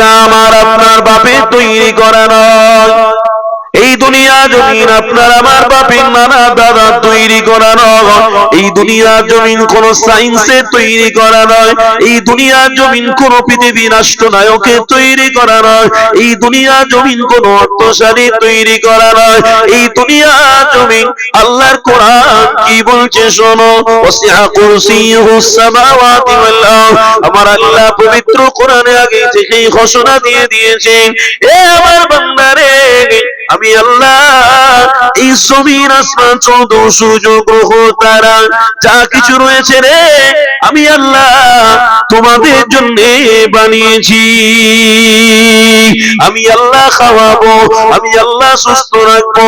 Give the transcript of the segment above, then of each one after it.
জমিনটা আমার আপনার বাপে তৈরি করা নয়। দুনিয়া জমিন, আপনার আমার বাপের নানা দাদা তৈরি করা নয়। এই দুনিয়া জমিন কোন সায়েন্সে তৈরি করা নয়। এই দুনিয়া জমিন কোন পৃথিবী রাষ্ট্রনায়কে তৈরি করা নয়। এই দুনিয়া জমিন কোন অর্থশালী তৈরি করা নয়। এই দুনিয়া জমিন আল্লাহর কোরআন কি বলছে শোনো? ওয়াসিআ কুরসিয়ুহুস সামাওয়াতি ওয়াল আরদ। আমার আল্লাহ পবিত্র কোরআনে আগে থেকেই ঘোষণা দিয়ে দিয়েছেন, এ আমার বান্দারে আমি আল্লাহ, এই জমিন, আসমান, চন্দ্র, সূর্য, গ্রহ, তারা, যা কিছু রয়েছে রে, আমি আল্লাহ তোমাদের জন্য বানিয়েছি। আমি আল্লাহ খাওয়াবো, আমি আল্লাহ সুস্থ রাখব,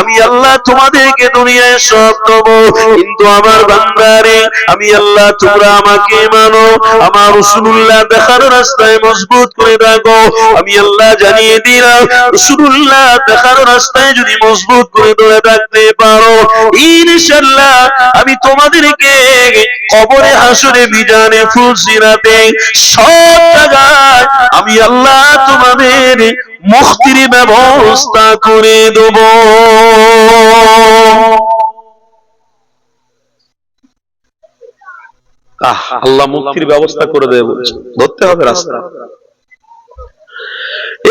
আমি আল্লাহ তোমাদেরকে দুনিয়ায় সব দেবো। কিন্তু আমার বান্দারে, আমি আল্লাহ তোমরা আমাকে মানো, আমার রসুল্লাহ দেখার রাস্তায় মজবুত করে রাখো। আমি আল্লাহ জানিয়ে দিলাম রসুল্লাহ দেখার রাস্তায় যদি মজবুত করে ধরে রাখতে পারো ইনশাল্লাহ আমি তোমাদেরকে কবরে হাসরে বিজানে ফুলসিরাতে সব আমি আল্লাহ তোমাদের মুক্তির ব্যবস্থা করে দেব। আল্লাহ মুক্তির ব্যবস্থা করে দেবে। ধরতে হবে রাস্তা।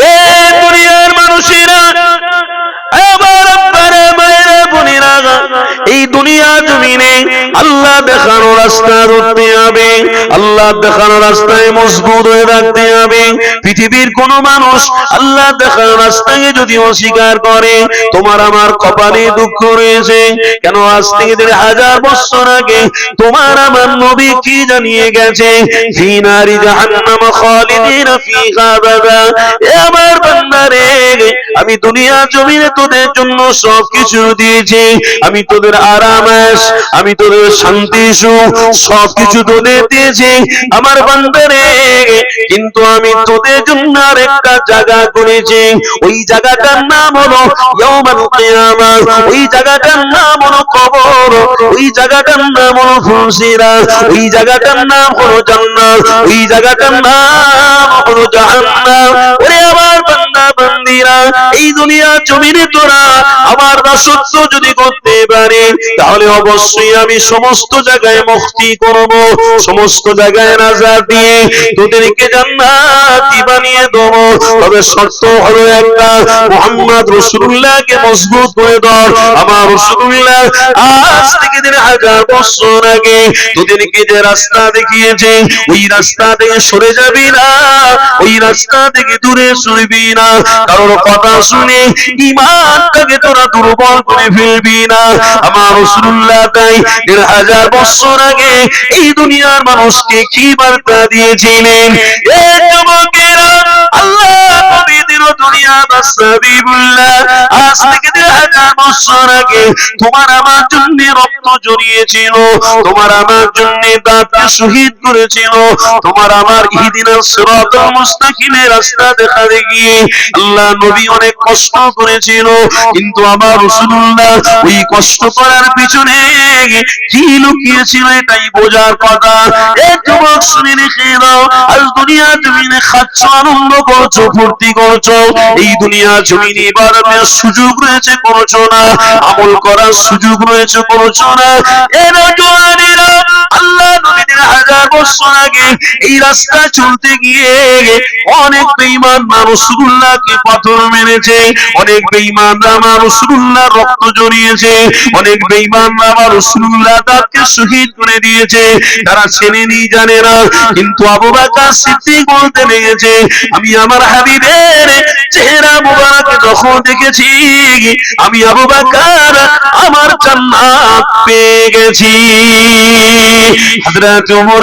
এ দুনিয়ার মানুষেরা, এবার আপনারা এই দুনিয়া জমিনে আল্লাহ দেখানো রাস্তা ধরতে হবে। আল্লাহ দেখানো রাস্তায় মজবুত হয়ে রাখতে হবে। পৃথিবীর কোন মানুষ আল্লাহ দেখানো রাস্তাকে যদি অস্বীকার করে, তোমার আমার কপালে দুঃখ রয়েছে। কেন আজ থেকে দেড় হাজার বছর আগে তোমার আমার নবী কি জানিয়ে গেছে? ফি নারি জাহান্নাম খালিদিনা ফিহা আবাদা এ আমার বান্দারে, আমি দুনিয়া জমিনে তোদের জন্য সবকিছু দিয়েছি। আমি তোদের আরাম আমি তোদের শান্তি সুখ, সবকিছু তোদের দিয়েছি আমার বান্দারে। কিন্তু আমি তোদের জন্য একটা জায়গা করেছি। ওই জায়গাটার নাম হলো কিয়ামা। ওই জায়গাটার নাম হলো কবর। ওই জায়গাটার নাম হলো ফুলসিরা ওই জায়গাটার নাম হলো জান্নাত। ওই জায়গাটার নাম হলো আমার বান্দিরা এই দুনিয়া জমিনে তোরা আমার দাসত্ব যদি করতে পারে তাহলে অবশ্যই আমি সমস্ত জায়গায় মুক্তি করব, সমস্ত জায়গায় নাজার দিয়ে তোদেরকে জান্নাতি বানিয়ে দেব। তবে শর্ত হলো একটা, মোহাম্মদ রসুল্লাহকে মজবুত করে ধর। আমার রসুল্লাহ আজ থেকে দিন হাজার বছর আগে তোদেরকে যে রাস্তা দেখিয়েছে, ওই রাস্তা থেকে সরে যাবি না, ওই রাস্তা থেকে দূরে সরবি না। কথা শুনে ইমানটাকে তোরা দুর্বল করে ফেলবি না। আমার রসুল্লাহ তাই দেড় হাজার বছর আগে এই দুনিয়ার মানুষকে কি বার্তা দিয়েছিলেন? এ যুবকেরা তোমার তোমার তোমার রাস্তা আল্লাহ নবী অনেক কষ্ট করেছিল, কিন্তু আমার রাসূলুল্লাহ ওই কষ্ট করার পিছনে কি লুকিয়েছিল এটাই বোঝার কথা। এ যুবক শুনে রেখে দাও, আজ দুনিয়া জমিনে খাচ্ছ আনন্দ করছ ফুর্তি করছ, এই দুনিয়া জমিনে বাড়ানোর সুযোগ রয়েছে, করছ না। আমল করার সুযোগ রয়েছে, করছ না। এরা আল্লাহ নবীদের বছর আগে এই রাস্তা চলতে গিয়ে অনেক বেঈমান রাসূলুল্লাহকে পাথর মেরেছে, অনেক বেঈমান রাসূলুল্লাহ রক্ত জড়িয়েছে, অনেক বেঈমান রাসূলুল্লাহ তাকে শহীদ করে দিয়েছে। তারা চেনে নি জানে না, কিন্তু আবু সিদ্দিক বলতে লেগেছে, আমি আমার হাবিবের চেহারা মুবারক যখন দেখেছি, আমি আবু আমার জান্নাত পেয়ে গেছি। হযরত ওমর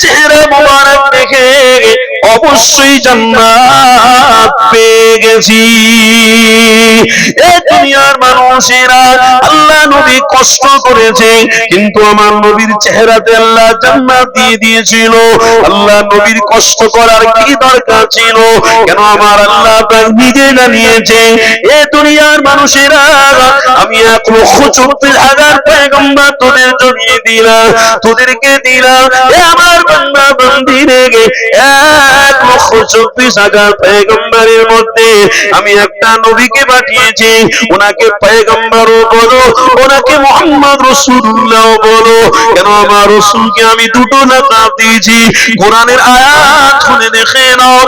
চেহারা মুবারক দেখে অবশ্যই জান্নাত পেয়ে গেছি। এ দুনিয়ার মানুষেরা আল্লাহ নবী কষ্ট করেছে, কিন্তু আমার নবীর চেহারাতে আল্লাহ জান্নাত দিয়ে দিয়েছিল। আল্লাহ নবীর কষ্ট করার কি দরকার ছিল? কেন আমার আল্লাহ নিজে জানিয়েছে, এ দুনিয়ার মানুষেরা, আমি এক লক্ষ চব্বিশ পয়গম্বর তোদের জমিয়ে দিলাম তোদেরকে দিলাম এ আমার বান্দা বান্দিরে এক লক্ষ চব্বিশ হাজার মধ্যে আমি একটা নবীকে পাঠিয়েছি, ওনাকে পয়গম্বরও বলো, ওনাকে মোহাম্মদ রসুল্লাহ বলো। কেন আমার রসুলকে আমি দুটো লাকাব দিয়েছি? কোরআনের আয়াত শুনে দেখে নাও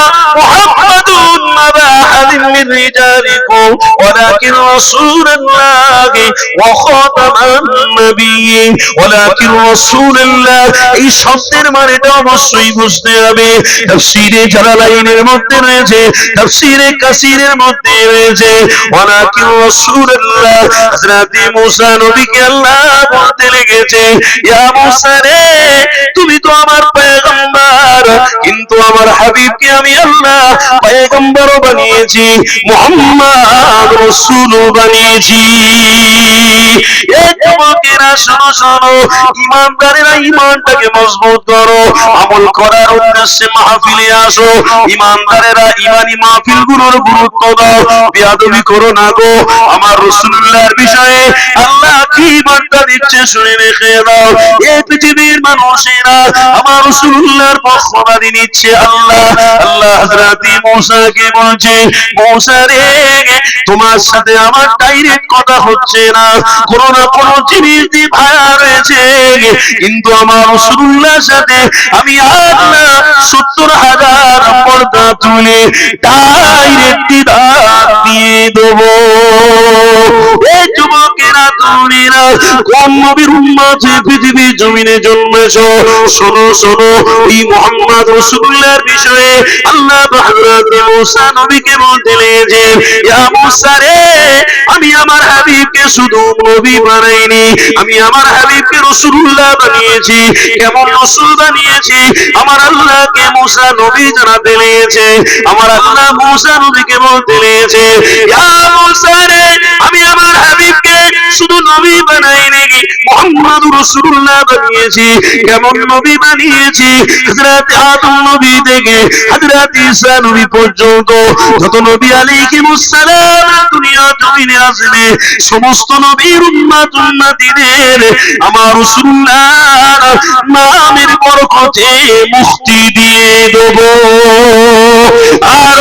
কানা মুহাম্মাদুন নাবা আহাদিন মিন রিজালিকুম, ওয়ালাকিন রাসূলুল্লাহ ওয়া খাতামান নাবিয়্যিন, ওয়ালাকিন রাসূলুল্লাহ। এই শব্দের মানেটা অবশ্যই বুঝতে হবে। তাফসীরে জালালাইনের মধ্যে রয়েছে, তাফসীরে কাসিরের মধ্যে রয়েছে, ওয়ালাকিন রাসূলুল্লাহ। হযরত মুসা নবীকে আল্লাহ বলতে লেগেছে, ইয়া মুসা রে, তুমি তো আমার পয়গম্বর কিন্তু আমার হাবিবকে আমি আল্লাহ পয়গম্বরও বানিয়েছি, মুহাম্মদ রাসূল বানিয়েছি। গুরুত্ব দাও না গো, আমার বিষয়ে আল্লাহ শুনে দাও। পৃথিবীর মানুষেরা, আমার পক্ষবাদী নিচ্ছে আল্লাহ আল্লাহ হযরতি মূসাকে বলছে, মূসা রে, তোমার সাথে আমার ডাইরেক্ট কথা হচ্ছে না। কোন না কোন জিনিস দিয়ে ভায়া কিন্তু আমার রসুল্লাহর সাথে আমি আল্লাহ সত্তর হাজার পর্দা তুলে ডাইরেক্ট দিয়ে বিষয়ে আল্লাহ হযরত মুসা আমি আমার হাবিবকে শুধু নবী বানাইনি, আমি আমার হাবিবকে রসুল্লাহ বানিয়েছি। কেমন রসুল বানিয়েছি? আমার আল্লাহকে মুসা নবী জানাতে লেগেছে আমার আল্লাহ মুসা নবীকে বলতে রে, আমি আমার হাবিবকে শুধু নবী বানাই নাকি মোহাম্মদ রসুল্লাহ বানিয়েছি, কেমন নবী বানিয়েছি, হযরত আদম নবী থেকে, হযরত ঈসা নবী পর্যন্ত। যত নবী আলাইহিস সালাম দুনিয়া জমিনে আসবে, সমস্ত নবীর উম্মত উম্মতিদের, আমার রাসূলুল্লাহ নামের বরকতে মুক্তি দিয়ে দেব। আর